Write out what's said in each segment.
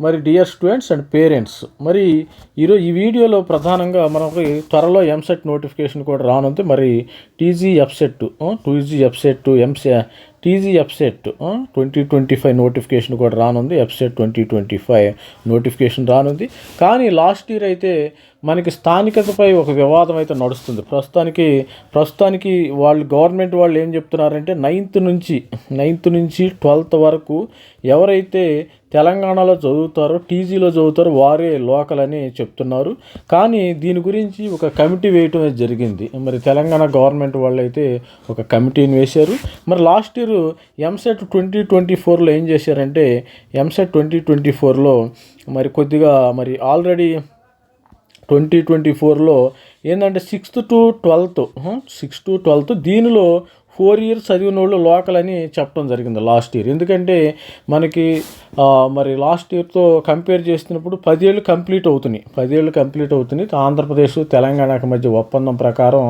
మరి dear students and parents మరి ఈరోజు ఈ వీడియోలో ప్రధానంగా మనకి త్వరలో ఎంసెట్ నోటిఫికేషన్ కూడా రానుంది. మరి TG EAPCET TG EAPCET EAMCET TG EAPCET twenty twenty five notification కూడా రానుంది. EAPCET twenty twenty five notification రానుంది. కానీ లాస్ట్ ఇయర్ అయితే మనకి స్థానికతపై ఒక వివాదం అయితే నడుస్తుంది. ప్రస్తుతానికి ప్రస్తుతానికి వాళ్ళు గవర్నమెంట్ వాళ్ళు ఏం చెప్తున్నారంటే నైన్త్ నుంచి నైన్త్ నుంచి ట్వెల్త్ వరకు ఎవరైతే తెలంగాణలో చదువుతారో టీజీలో చదువుతారో వారే లోకల్ అని చెప్తున్నారు. కానీ దీని గురించి ఒక కమిటీ వేయటం అనేది జరిగింది. మరి తెలంగాణ గవర్నమెంట్ వాళ్ళు అయితే ఒక కమిటీని వేశారు. మరి last year EAMCET twenty twenty ఫోర్లో ఏం చేశారంటే ఎంసెట్ ట్వంటీ ట్వంటీ ఫోర్లో మరి కొద్దిగా మరి ఆల్రెడీ ట్వంటీ ట్వంటీ ఫోర్లో ఏంటంటే sixth to twelfth sixth to twelfth దీనిలో ఫోర్ ఇయర్స్ చదివిన వాళ్ళు లోకల్ అని చెప్పడం జరిగింది లాస్ట్ ఇయర్. ఎందుకంటే మనకి మరి లాస్ట్ ఇయర్తో కంపేర్ చేస్తున్నప్పుడు పదేళ్ళు కంప్లీట్ అవుతున్నాయి. పదేళ్ళు కంప్లీట్ అవుతున్నాయి. ఆంధ్రప్రదేశ్ తెలంగాణకు మధ్య ఒప్పందం ప్రకారం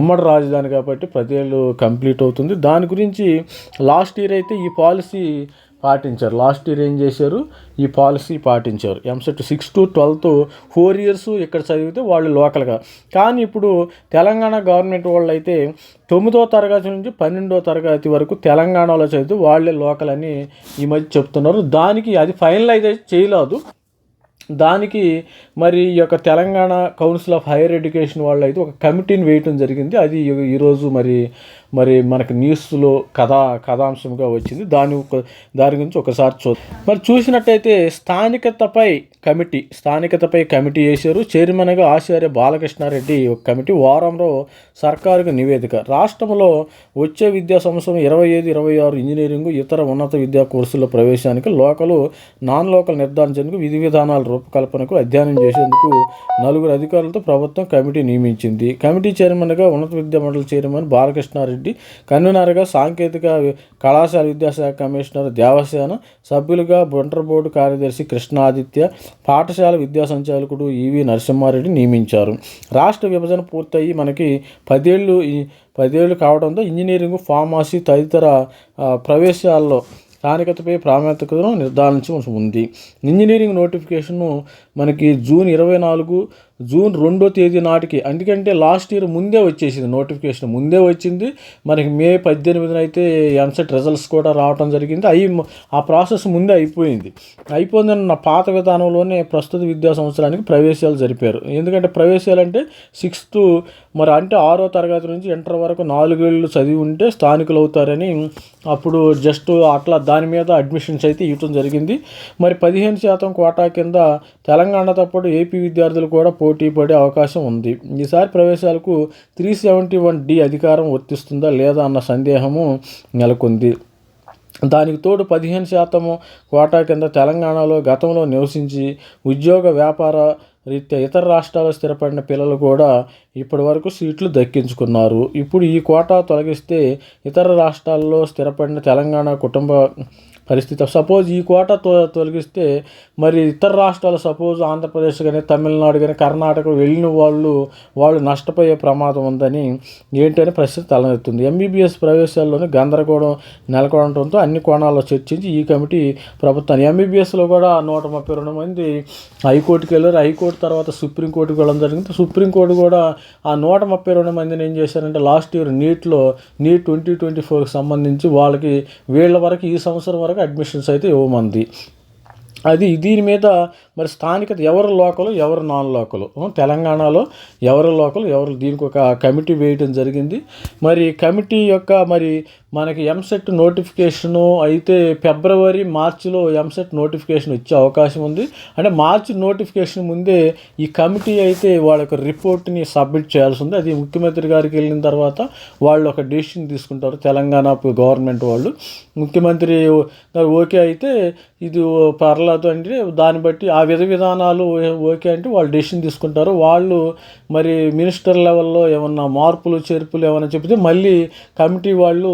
ఉమ్మడి రాజధాని కాబట్టి పదేళ్ళు కంప్లీట్ అవుతుంది. దాని గురించి లాస్ట్ ఇయర్ అయితే ఈ పాలసీ పాటించారు. లాస్ట్ ఇయర్ ఏం చేశారు? ఈ పాలసీ పాటించారు. EAMCET six to twelfth four years ఇక్కడ చదివితే వాళ్ళు లోకల్గా కానీ ఇప్పుడు తెలంగాణ గవర్నమెంట్ వాళ్ళు అయితే తొమ్మిదో తరగతి నుంచి పన్నెండో తరగతి వరకు తెలంగాణలో చదివితే వాళ్ళే లోకల్ అని ఈ మధ్య చెప్తున్నారు. దానికి అది ఫైనలైజ్ అయితే చేయలేదు. దానికి మరి ఈ యొక్క Telangana council of higher education వాళ్ళు అయితే ఒక కమిటీని వేయటం జరిగింది. అది ఈరోజు మరి మరి మనకు న్యూస్లో కథా కథాంశంగా వచ్చింది. దాని ఒక దాని గురించి ఒకసారి చూ మరి చూసినట్టయితే స్థానికతపై కమిటీ స్థానికతపై కమిటీ వేశారు. చైర్మన్గా ఆచార్య బాలకృష్ణారెడ్డి ఒక కమిటీ వారంలో సర్కారుకు నివేదిక. రాష్ట్రంలో వచ్చే విద్యా సంవత్సరం ఇరవై ఐదు ఇరవై ఆరు ఇంజనీరింగ్ ఇతర ఉన్నత విద్యా కోర్సుల ప్రవేశానికి లోకలు నాన్ లోకల్ నిర్ధారించేందుకు విధి విధానాల రూపకల్పనకు అధ్యయనం చేసేందుకు నలుగురు అధికారులతో ప్రభుత్వం కమిటీ నియమించింది. కమిటీ చైర్మన్గా ఉన్నత విద్యా మండలి చైర్మన్ బాలకృష్ణారెడ్డి కన్వీనర్గా సాంకేతిక కళాశాల విద్యాశాఖ కమిషనర్ దేవసేన సభ్యులుగా బొంటర్ బోర్డు కార్యదర్శి కృష్ణాదిత్య పాఠశాల విద్యా సంచాలకుడు ఈవి నరసింహారెడ్డి నియమించారు. రాష్ట్ర విభజన పూర్తయి మనకి పదేళ్ళు ఈ పదేళ్ళు కావడంతో ఇంజనీరింగ్ ఫార్మసీ తదితర ప్రవేశాల్లో స్థానికతపై ప్రాముఖ్యతను నిర్ధారించవలసి ఉంది. ఇంజనీరింగ్ నోటిఫికేషను మనకి జూన్ ఇరవై నాలుగు జూన్ రెండో తేదీ నాటికి. ఎందుకంటే లాస్ట్ ఇయర్ ముందే వచ్చేసింది నోటిఫికేషన్. ముందే వచ్చింది. మనకి మే పద్దెనిమిదిన అయితే ఎంసెట్ రిజల్ట్స్ కూడా రావడం జరిగింది. అవి ఆ ప్రాసెస్ ముందే అయిపోయింది. అయిపోయిందని నా పాత విధానంలోనే ప్రస్తుత విద్యా సంవత్సరానికి ప్రవేశాలు జరిపారు. ఎందుకంటే ప్రవేశాలు అంటే సిక్స్త్ మరి అంటే ఆరో తరగతి నుంచి ఇంటర్ వరకు నాలుగేళ్ళు చదివి ఉంటే స్థానికులు అవుతారని అప్పుడు జస్ట్ అట్లా దాని మీద అడ్మిషన్స్ అయితే ఇవ్వటం జరిగింది. మరి పదిహేను శాతం కోటా కింద తెలంగాణతో పాటు ఏపీ విద్యార్థులు కూడా పోటీ పడే అవకాశం ఉంది. ఈసారి ప్రవేశాలకు త్రీ సెవెంటీ వన్ డి అధికారం వర్తిస్తుందా లేదా అన్న సందేహము నెలకొంది. దానికి తోడు పదిహేను శాతము కోటా కింద తెలంగాణలో గతంలో నివసించి ఉద్యోగ వ్యాపార రీత్యా ఇతర రాష్ట్రాల్లో స్థిరపడిన పిల్లలు కూడా ఇప్పటి వరకు సీట్లు దక్కించుకున్నారు. ఇప్పుడు ఈ కోటా తొలగిస్తే ఇతర రాష్ట్రాల్లో స్థిరపడిన తెలంగాణ కుటుంబ పరిస్థితి. సపోజ్ ఈ కోటా తొ తొలగిస్తే మరి ఇతర రాష్ట్రాలు సపోజ్ ఆంధ్రప్రదేశ్ కానీ తమిళనాడు కానీ కర్ణాటక వెళ్ళిన వాళ్ళు వాళ్ళు నష్టపోయే ప్రమాదం ఉందని ఏంటనే పరిస్థితి తలనెత్తుంది. ఎంబీబీఎస్ ప్రవేశాల్లోనే గందరగోళం నెలకొనడంతో అన్ని కోణాల్లో చర్చించి ఈ కమిటీ ప్రభుత్వాన్ని ఎంబీబీఎస్లో కూడా నూట ముప్పై రెండు మంది హైకోర్టుకి వెళ్ళారు. హైకోర్టు తర్వాత సుప్రీంకోర్టుకి వెళ్ళడం జరిగింది. సుప్రీంకోర్టు కూడా ఆ నూట ముప్పై రెండు మందిని ఏం చేశారంటే లాస్ట్ ఇయర్ నీట్లో నీట్ ట్వంటీ ట్వంటీ ఫోర్కి సంబంధించి వాళ్ళకి వీళ్ళ వరకు ఈ సంవత్సరం వరకు అడ్మిషన్స్ అయితే ఇవ్వమంది. అది దీని మీద మరి స్థానికత ఎవరు లోకలు ఎవరు నాన్ లోకలు తెలంగాణలో ఎవరు లోకలు ఎవరు దీనికి ఒక కమిటీ వేయడం జరిగింది. మరి కమిటీ యొక్క మరి మనకి ఎంసెట్ నోటిఫికేషను అయితే ఫిబ్రవరి మార్చిలో ఎంసెట్ నోటిఫికేషన్ వచ్చే అవకాశం ఉంది. అంటే మార్చి నోటిఫికేషన్ ముందే ఈ కమిటీ అయితే వాళ్ళ యొక్క రిపోర్ట్ని సబ్మిట్ చేయాల్సి ఉంది. అది ముఖ్యమంత్రి గారికి వెళ్ళిన తర్వాత వాళ్ళు ఒక డెసిషన్ తీసుకుంటారు తెలంగాణ గవర్నమెంట్ వాళ్ళు. ముఖ్యమంత్రి ఓకే అయితే ఇది పర్లేదు అంటే దాన్ని బట్టి ఆ విధ విధానాలు ఓకే అంటే వాళ్ళు డెసిషన్ తీసుకుంటారు. వాళ్ళు మరి మినిస్టర్ లెవెల్లో ఏమన్నా మార్పులు చేర్పులు ఏమైనా చెప్తే మళ్ళీ కమిటీ వాళ్ళు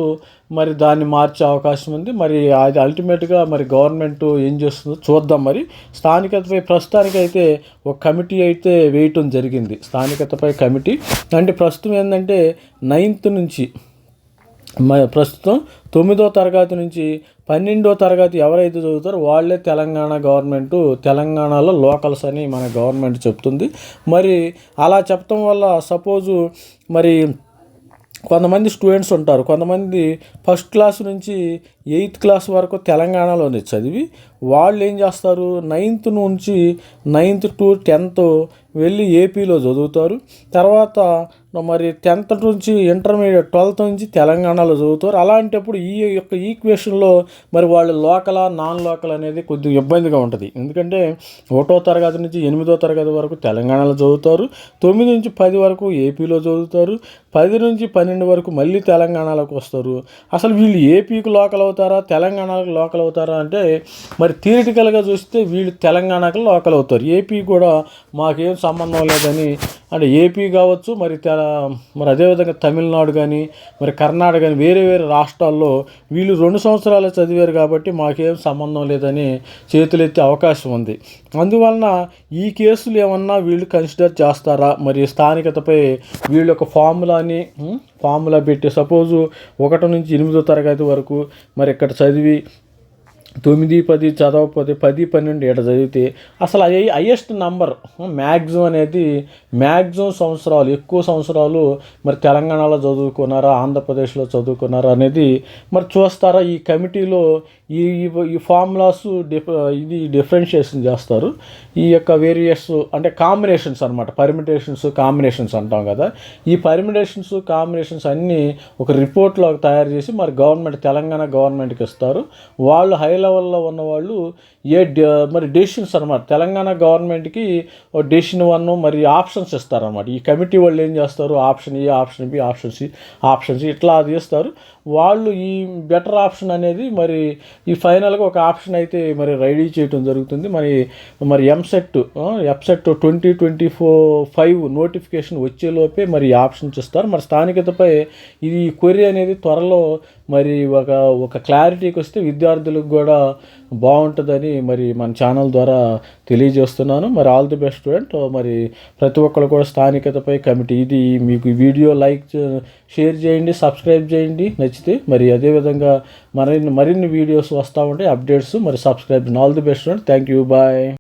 మరి దాన్ని మార్చే అవకాశం ఉంది. మరి అది అల్టిమేట్గా మరి గవర్నమెంట్ ఏం చేస్తుందో చూద్దాం మరి. స్థానికతపై ప్రస్తుతానికైతే ఒక కమిటీ అయితే వేయటం జరిగింది. స్థానికతపై కమిటీ. అంటే ప్రస్తుతం ఏంటంటే నైన్త్ నుంచి ప్రస్తుతం తొమ్మిదో తరగతి నుంచి పన్నెండో తరగతి ఎవరైతే చదువుతారో వాళ్ళే తెలంగాణ గవర్నమెంట్ తెలంగాణలో లోకల్స్ అని మన గవర్నమెంట్ చెప్తుంది. మరి అలా చెప్పడం వల్ల సపోజు మరి కొంతమంది స్టూడెంట్స్ ఉంటారు. కొంతమంది ఫస్ట్ క్లాస్ నుంచి ఎయిత్ క్లాస్ వరకు తెలంగాణలోనే చదివి వాళ్ళు ఏం చేస్తారు? నైన్త్ నుంచి నైన్త్ టు టెన్త్ వెళ్ళి ఏపీలో చదువుతారు. తర్వాత మరి టెన్త్ నుంచి ఇంటర్మీడియట్ ట్వెల్త్ నుంచి తెలంగాణలో చదువుతారు. అలాంటప్పుడు ఈ యొక్క ఈక్వేషన్లో మరి వాళ్ళు లోకల్ నాన్ లోకల్ అనేది కొద్దిగా ఇబ్బందిగా ఉంటుంది. ఎందుకంటే ఒకటో తరగతి నుంచి ఎనిమిదో తరగతి వరకు తెలంగాణలో చదువుతారు. తొమ్మిది నుంచి పది వరకు ఏపీలో చదువుతారు. పది నుంచి పన్నెండు వరకు మళ్ళీ తెలంగాణలోకి వస్తారు. అసలు వీళ్ళు ఏపీకి లోకల్ అవుతారు? తెలంగాణకు లోకల్ అవుతారా? అంటే మరి థియరిటికల్గా చూస్తే వీళ్ళు తెలంగాణకు లోకల్ అవుతారు. ఏపీ కూడా మాకేం సంబంధం లేదని అంటే ఏపీ కావచ్చు మరి మరి అదేవిధంగా తమిళనాడు కానీ మరి కర్ణాటక కానీ వేరే వేరే రాష్ట్రాల్లో వీళ్ళు రెండు సంవత్సరాలు చదివారు కాబట్టి మాకేం సంబంధం లేదని చేతులెత్తే అవకాశం ఉంది. అందువలన ఈ కేసులు ఏమన్నా వీళ్ళు కన్సిడర్ చేస్తారా? మరి స్థానికతపై వీళ్ళ యొక్క ఫార్ములాని ఫార్ములా పెట్టి సపోజు ఒకటి నుంచి ఎనిమిదో తరగతి వరకు మరి ఇక్కడ చదివి తొమ్మిది పది చదవకపోతే పది పన్నెండు ఏట చదివితే అసలు అది హయ్యెస్ట్ నంబర్. మ్యాక్సిమం అనేది మ్యాక్సిమం సంవత్సరాలు ఎక్కువ సంవత్సరాలు మరి తెలంగాణలో చదువుకున్నారా ఆంధ్రప్రదేశ్లో చదువుకున్నారా అనేది మరి చూస్తారా ఈ కమిటీలో ఈ ఈ ఫార్ములాస్ డిఫ ఇది డిఫరెన్షియేషన్ చేస్తారు. ఈ యొక్క వేరియస్ అంటే కాంబినేషన్స్ అనమాట పర్మిటేషన్స్ కాంబినేషన్స్ అంటాం కదా. ఈ పర్మిటేషన్స్ కాంబినేషన్స్ అన్నీ ఒక రిపోర్ట్లో తయారు చేసి మరి గవర్నమెంట్ తెలంగాణ గవర్నమెంట్కి ఇస్తారు. వాళ్ళు హై లెవెల్లో ఉన్న వాళ్ళు ఏ మరి డెసిషన్స్ అనమాట తెలంగాణ గవర్నమెంట్కి డెసిషన్ వన్ మరి ఆప్షన్స్ ఇస్తారన్నమాట. ఈ కమిటీ వాళ్ళు ఏం చేస్తారు? Option A option B option C option C ఇట్లా అది ఇస్తారు. వాళ్ళు ఈ బెటర్ ఆప్షన్ అనేది మరి ఈ ఫైనల్గా ఒక ఆప్షన్ అయితే మరి రెడీ చేయటం జరుగుతుంది. మరి మరి EAMCET EAMCET twenty twenty four five notification వచ్చేలోపే మరి ఆప్షన్ చూస్తారు. ఇస్తారు మరి స్థానికతపై ఇది క్వరీ అనేది త్వరలో మరి ఒక ఒక క్లారిటీకి వస్తే విద్యార్థులకు కూడా బాగుంటుందని మరి మన ఛానల్ ద్వారా తెలియజేస్తున్నాను. మరి ఆల్ ది బెస్ట్ స్టూడెంట్ మరి ప్రతి ఒక్కరు కూడా స్థానికతపై కమిటీ. ఇది మీకు వీడియో లైక్ షేర్ చేయండి సబ్స్క్రైబ్ చేయండి. నచ్చితే మరి అదేవిధంగా మరిన్ని మరిన్ని వీడియోస్ వస్తూ ఉంటాయి అప్డేట్స్. మరి subscribe all the best student thank you bye.